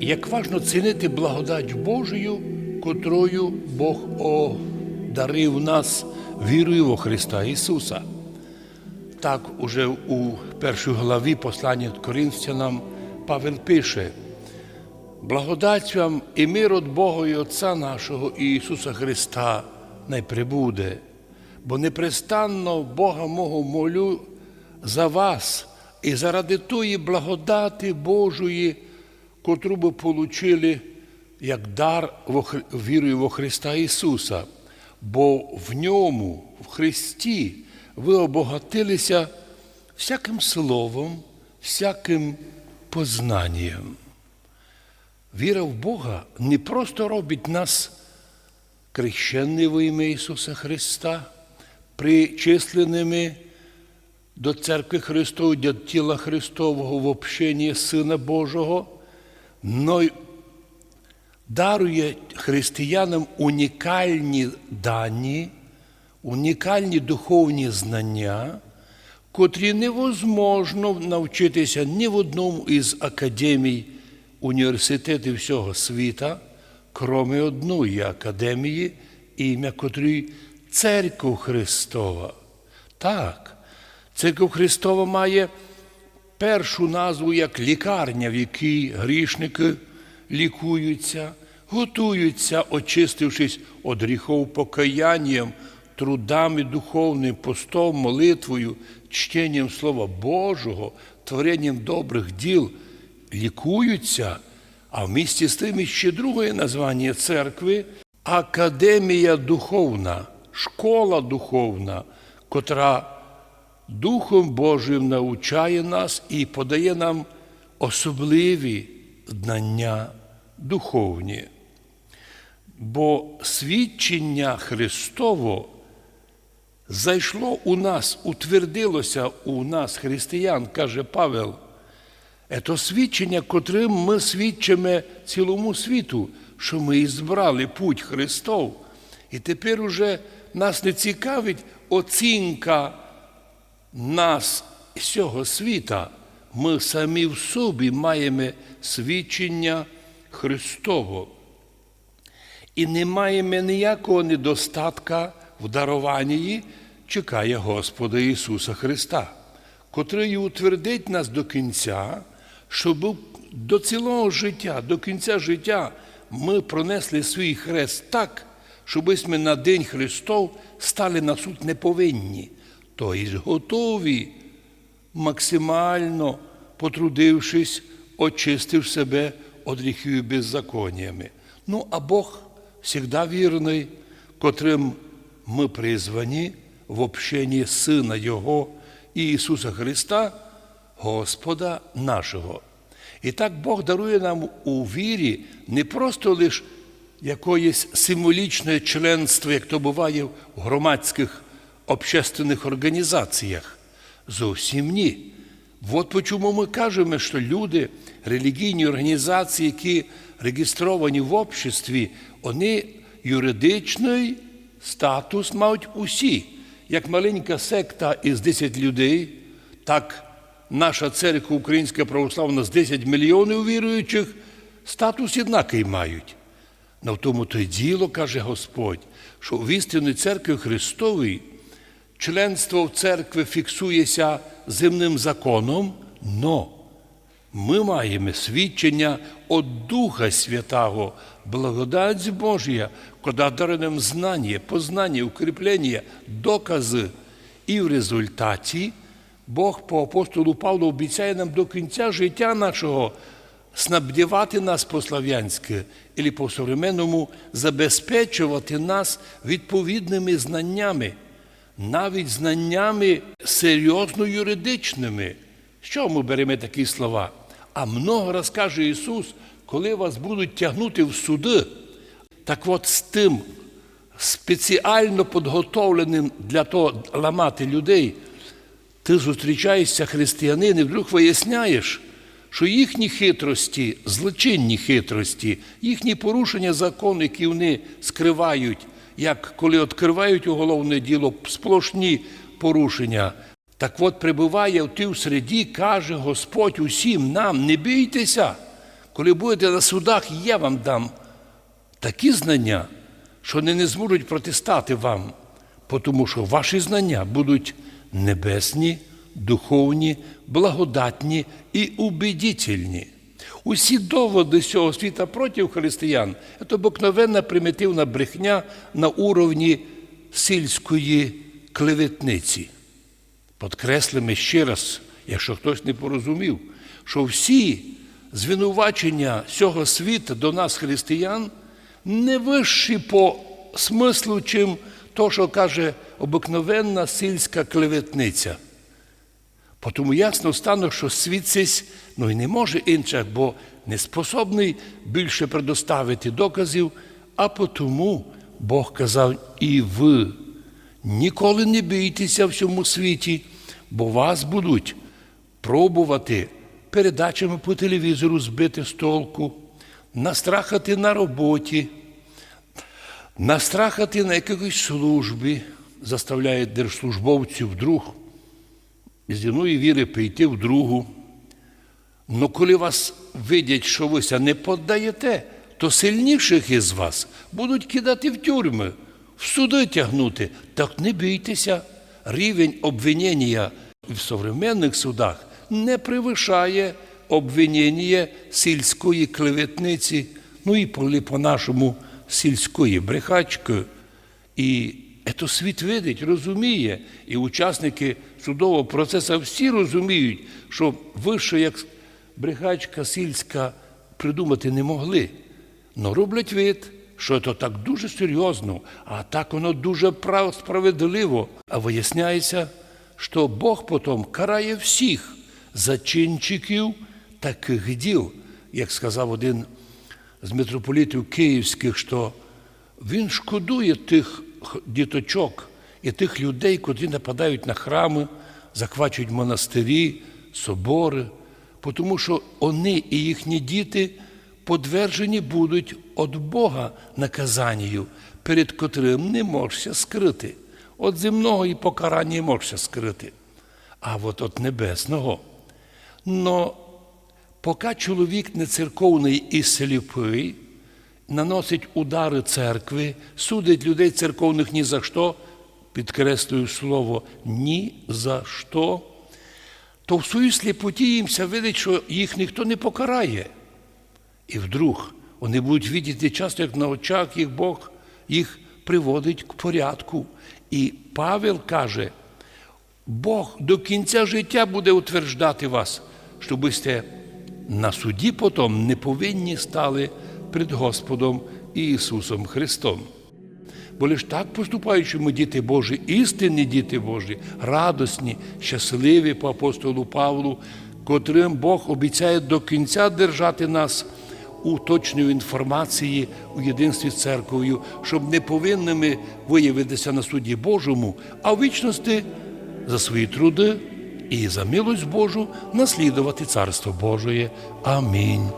як важно цінити благодать Божою, котрою Бог одарив нас вірою во Христа Ісуса. Так, уже у першій главі послання Коринфянам Павел пише: Благодать вам і мир від Бога і Отця нашого Ісуса Христа не прибуде, бо непрестанно Бога мого молю за вас і заради тої благодати Божої, котру ви получили як дар вірою во Христа Ісуса, бо в ньому, в Христі, ви обогатилися всяким словом, всяким познанням. Віра в Бога не просто робить нас крещеними во ім'я Ісуса Христа, причисленими до церкви Христової, до тіла Христового в общенні Сина Божого, но дарує християнам унікальні дані, унікальні духовні знання, котрі невозможно навчитися ні в одному із академій університетів всього світа, кроме одної академії, ім'я котрої Церква Христова. Так, Церква Христова має першу назву як лікарня, в якій грішники лікуються, готуються, очистившись від гріхов покаянням, трудами духовним, постом, молитвою, чтенням Слова Божого, творенням добрих діл, лікуються, а в місті з тим ще друге названня церкви Академія духовна, школа духовна, котра Духом Божим навчає нас і подає нам особливі знання духовні. Бо свідчення Христово зайшло у нас, утвердилося у нас, християн, каже Павел. Це свідчення, котрим ми свідчимо цілому світу, що ми і збрали путь Христов. І тепер уже нас не цікавить оцінка нас з цього світа. Ми самі в собі маємо свідчення Христово. І не маємо ніякого недостатка в даруванні, чекає Господа Ісуса Христа, котрий утвердить нас до кінця, щоб до цілого життя, до кінця життя ми пронесли свій хрест так, щоб ми на День Христов стали на суд неповинні, тобто готові максимально потрудившись, очистив себе від гріхів беззаконнями. Ну, а Бог завжди вірний, котрим ми призвані в общенні Сина Його і Ісуса Христа, Господа нашого. І так Бог дарує нам у вірі не просто лише якоїсь символічне членство, як то буває в громадських общественних організаціях. Зовсім ні. От чому ми кажемо, що люди, релігійні організації, які реєстровані в обществі, вони юридичний статус мають усі. Як маленька секта із 10 людей, так наша церква Українська православна з 10 мільйонів віруючих статус однакий мають. Но в тому то й діло, каже Господь, що в істинній церкві Христовій членство в церкві фіксується земним законом, но ми маємо свідчення від Духа Святого, благодать Божія, коли дарує нам знання, познання, укріплення, докази. І в результаті Бог по апостолу Павлу обіцяє нам до кінця життя нашого снабдівати нас по-слав'янськи, або по-современному забезпечувати нас відповідними знаннями, навіть знаннями серйозно юридичними. Що ми беремо такі слова? А много раз каже Ісус, коли вас будуть тягнути в суди, так от з тим спеціально підготовленим для того ламати людей, ти зустрічаєшся християнин і вдруг виясняєш, що їхні хитрості, злочинні хитрості, їхні порушення закону, які вони скривають, як коли відкривають уголовне діло, сплошні порушення. Так от прибуває в середі, каже Господь усім нам, не бійтеся, коли будете на судах, я вам дам такі знання, що вони не зможуть протистати вам, тому що ваші знання будуть небесні, духовні, благодатні і убедительні. Усі доводи цього світа проти християн це обикновенна примітивна брехня на уровні сільської клеветниці. Подкреслимо ще раз, якщо хтось не порозумів, що всі звинувачення цього світу до нас, християн, не вищі по смислу, чим то, що каже обикновенна сільська клеветниця. Тому ясно стане, що світ цей, ну і не може інше, бо не способний більше предоставити доказів, а тому Бог казав, і ви ніколи не бійтеся в цьому світі, бо вас будуть пробувати передачами по телевізору збити з толку, настрахати на роботі, настрахати на якійсь службі, заставляє держслужбовців вдруг з одної віри прийти в другу. Но коли вас видять, що вися не поддаєте, то сильніших із вас будуть кидати в тюрми, в суди тягнути. Так не бійтеся. Рівень обвинення в современних судах не превишає обвинення сільської клеветниці, ну і по- по-нашому сільської брехачки. І це світ видить, розуміє. І учасники судового процесу всі розуміють, що вище, як брехачка сільська, придумати не могли. Но роблять вид, що це так дуже серйозно, а так воно дуже прав- справедливо. А виясняється, що Бог потім карає всіх зачинчиків таких діл, як сказав один з митрополітів київських, що він шкодує тих діточок і тих людей, котрі нападають на храми, захвачують монастирі, собори, тому що вони і їхні діти подвержені будуть від Бога наказанню, перед котрим не можешся скрити. От земного і покарання не можешся скрити, а от от небесного. Но поки чоловік не церковний і сліпий, наносить удари церкви, судить людей церковних ні за що, підкреслюю слово ні за що, то в своїй сліпоті їмся видить, що їх ніхто не покарає. І вдруг вони будуть видіти часто, як на очах їх Бог їх приводить к порядку. І Павел каже, Бог до кінця життя буде утверждати вас, щоб ви сте на суді потім не повинні стали перед Господом Ісусом Христом. Бо лиш так поступаючи ми діти Божі, істинні діти Божі, радосні, щасливі по апостолу Павлу, котрим Бог обіцяє до кінця держати нас у точній інформації у єдинстві з церков'ю, щоб не повинними виявитися на суді Божому, а в вічності за свої труди і за милость Божу наслідувати Царство Божоє. Амінь.